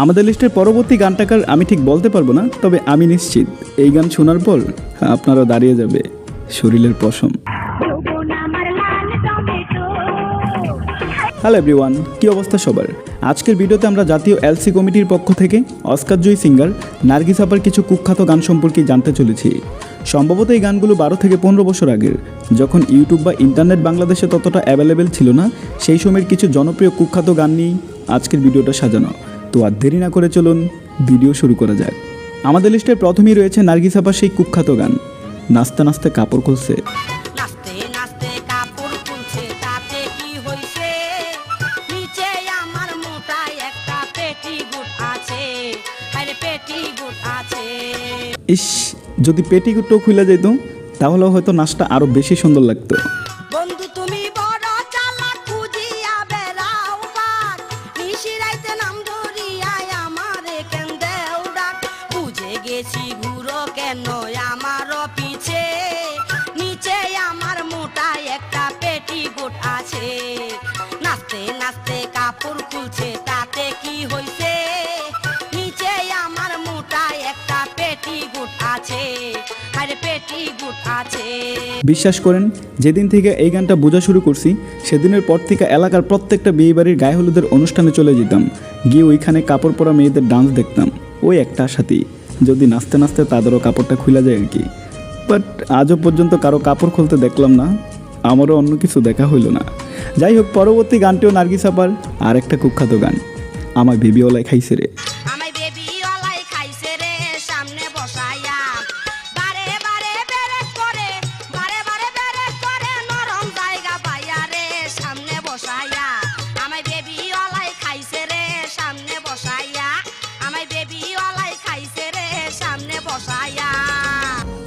আমাদের লিস্টের পরবর্তী গানটাকার আমি ঠিক বলতে পারব না, তবে আমি নিশ্চিত এই গান শোনার পর আপনারা দাঁড়িয়ে যাবে শরীরের পশম। হ্যালো এভরিওয়ান কী অবস্থা সবার? আজকের ভিডিওতে আমরা জাতীয় এলসি কমিটির পক্ষ থেকে অস্কারজয়ী সিঙ্গার নার্গিস আপার কিছু কুখ্যাত গান সম্পর্কে জানতে চলেছি। সম্ভবত এই গানগুলো বারো থেকে পনেরো বছর আগের। যখন ইউটিউব বা ইন্টারনেট বাংলাদেশে ততটা অ্যাভেলেবেল ছিল না, সেই সময়ের কিছু জনপ্রিয় কুখ্যাত গান নিয়েই আজকের ভিডিওটা সাজানো। তো আর দেরি না করে চলুন ভিডিও শুরু করা যাক। আমাদের লিস্টের প্রথমেই রয়েছে নার্গিস আপার সেই কুখ্যাত গান নাচতে নাচতে কাপড় খুলছে। ইস যদি পেটিকুটও খুলে যেত তাহলে হয়তো নাচটা আরও বেশি সুন্দর লাগতো। বন্ধু তুমি কাপড় খুলছে, তাতে কি হইছে? নিচে আমার মোটায় একটা পেটি গুট আছে। বিশ্বাস করেন, যেদিন থেকে এই গানটা বোঝা শুরু করছি, সেদিনের পর থেকে এলাকার প্রত্যেকটা বিয়েবাড়ির গায়ে হলুদের অনুষ্ঠানে চলে যেতাম। গিয়ে ওইখানে কাপড় পরা মেয়েদের ডান্স দেখতাম। ওই একটা সাথেই যদি নাচতে নাচতে তাদেরও কাপড়টা খুলে যায় আর কি। বাট আজও পর্যন্ত কারও কাপড় খুলতে দেখলাম না। আমারও অন্য কিছু দেখা হইল না। যাই হোক পরবর্তী গানটিও নার্গিস আপার আর একটা কুখ্যাত গান। আমার বেবিওয়ালায় খাইছে রে।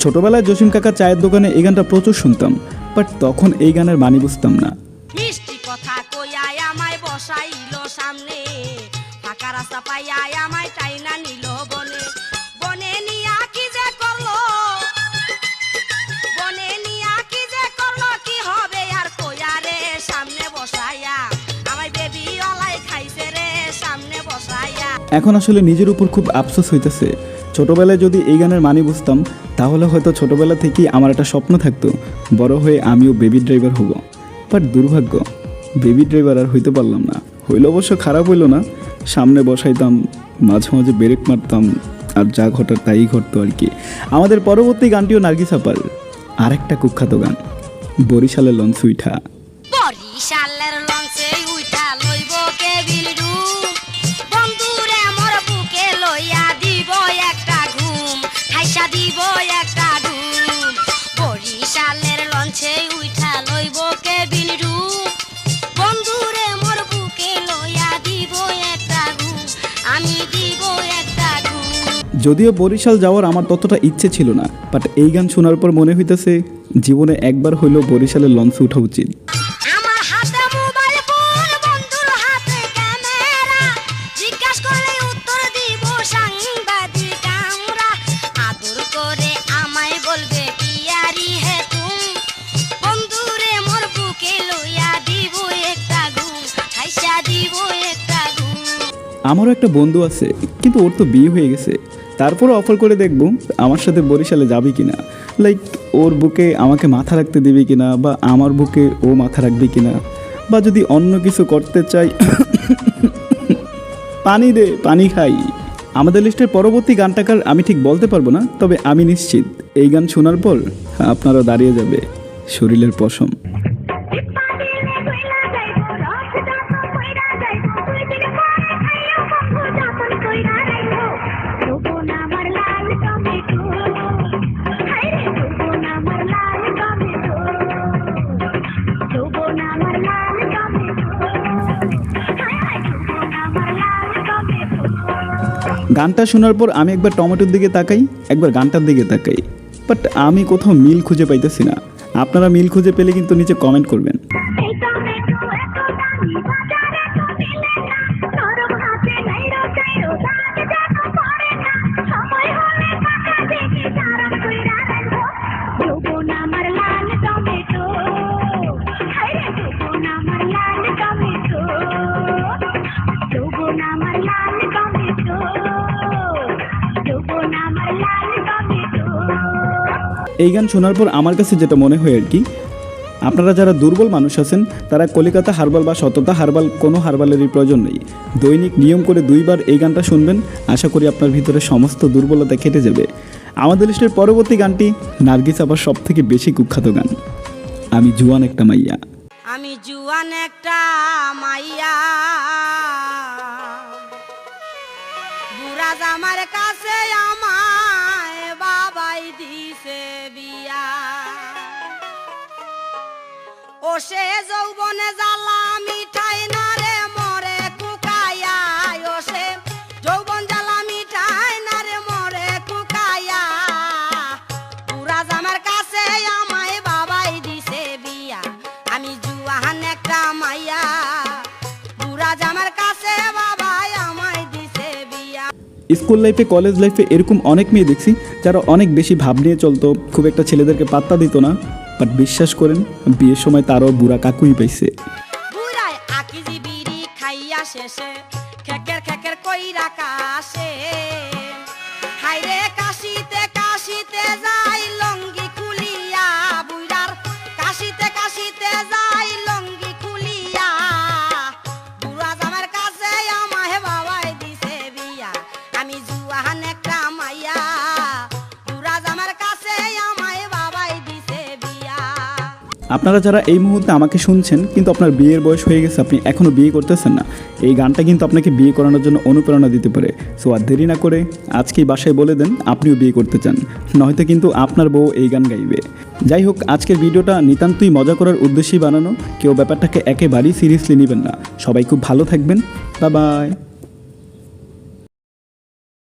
ছোটবেলায় জসিম কাকা চায়ের দোকানে এই গানটা প্রচুর শুনতাম বাট তখন এই গানের মানি বুঝতাম না। সামনে। ফাঁকা রাস্তা পাইয়ায় আমায় টাইনা নিল বনে। বনে নিয়া কি যে করল? বনে নিয়া কি যে করল? কি হবে আর সামনে বসাইয়া। আমায় বেবি ওলাই খাইছে রে, সামনে বসাইয়া। এখন আসলে নিজের উপর খুব আফসোস হইতেছে। ছোটবেলায় যদি এই গানের মানি বুঝতাম, তাহলে হয়তো ছোটবেলা থেকেই আমার একটা স্বপ্ন থাকতো, বড় হয়ে আমিও বেবি ড্রাইভার হব। বাট দুর্ভাগ্য বেবি ড্রাইভার আর হইতে পারলাম না। হইলে অবশ্য খারাপ হইল না, সামনে বসাইতাম, মাঝে মাঝে ব্রেক মারতাম, আর যা ঘটার তাই ঘটতো আর কি। আমাদের পরবর্তী গানটিও নার্গিস আপার। আরেকটা কুখ্যাত গান, বরিশালের লঞ্চ উইঠা। যদিও বরিশাল যাওয়ার আমার ততটা ইচ্ছে ছিল না বাট এই গান শোনার পর মনে হইতেছে জীবনে একবার হইলেও বরিশালের লঞ্চে ওঠা উচিত। আমারও একটা বন্ধু আছে কিন্তু ওর তো বিয়ে হয়ে গেছে। তারপরে অফার করে দেখব আমার সাথে বরিশালে যাবে কিনা। লাইক ওর বুকে আমাকে মাথা রাখতে দেবে কিনা বা আমার বুকে ও মাথা রাখবে কি না বা যদি অন্য কিছু করতে চাই, পানি দে, পানি খাই। আমাদের লিস্টের পরবর্তী গানটাকার আমি ঠিক বলতে পারব না, তবে আমি নিশ্চিত। এই গান শোনার পর আপনারা দাঁড়িয়ে যাবে শরীরের পশম। গানটা শোনার পর আমি একবার টমেটোর দিকে তাকাই, একবার গানটার দিকে তাকাই। বাট আমি কোথাও মিল খুঁজে পাইতেছি না। আপনারা মিল খুঁজে পেলে কিন্তু নিচে কমেন্ট করবেন। এই গান শোনার পর আমার কাছে যেটা মনে হয় আর কি, আপনারা যারা দুর্বল মানুষ আছেন, তারা কলিকাতা হারবাল বা সততা হারবাল কোনো হারবালেরই প্রয়োজন নেই। দৈনিক নিয়ম করে দুইবার এই গানটা শুনবেন, আশা করি আপনার ভিতরে সমস্ত দুর্বলতা কেটে যাবে। আমাদের লিস্টের পরবর্তী গানটি নার্গিস আবার সব থেকে বেশি কুখ্যাত গান, আমি জুয়ান একটা মাইয়া। আমি জুয়ান একটা মাইয়া। বুড়া জামার কাছে আমায় যৌবনে জ্বালা মিঠাই না রে, মরে যৌবন জ্বালা মিঠাই না রে, মরে পুরা জামার কাছে আমায় বাবাই দিছে বিয়া। আমি জুয়ান একটা মাইয়া। পুরা জামার কাছে বাবাই আমায় দিছে বিয়া। স্কুল লাইফে, কলেজ লাইফে এরকম অনেক মেয়ে দেখছি, যারা অনেক বেশি ভাব নিয়ে চলতো, খুব একটা ছেলেদেরকে পাত্তা দিত না। বাট বিশ্বাস করেন, বিয়ের সময় তারও বুড়া কাকুই পাইছে। শেষে, খেকের খেকের কইরা কাশে। হাইরে আপনারা যারা এই মুহূর্তে আমাকে শুনছেন, কিন্তু আপনার বিয়ের বয়স হয়ে গেছে, আপনি এখনও বিয়ে করতেছেন না, এই গানটা কিন্তু আপনাকে বিয়ে করানোর জন্য অনুপ্রেরণা দিতে পারে। সো আর দেরি না করে আজকেই বাসায় বলে দেন, আপনিও বিয়ে করতে চান। নয়তো কিন্তু আপনার বউ এই গান গাইবে। যাই হোক, আজকের ভিডিওটা নিতান্তই মজা করার উদ্দেশ্যেই বানানো। কেউ ব্যাপারটাকে একেবারেই সিরিয়াসলি নেবেন না। সবাই খুব ভালো থাকবেন। বা বাই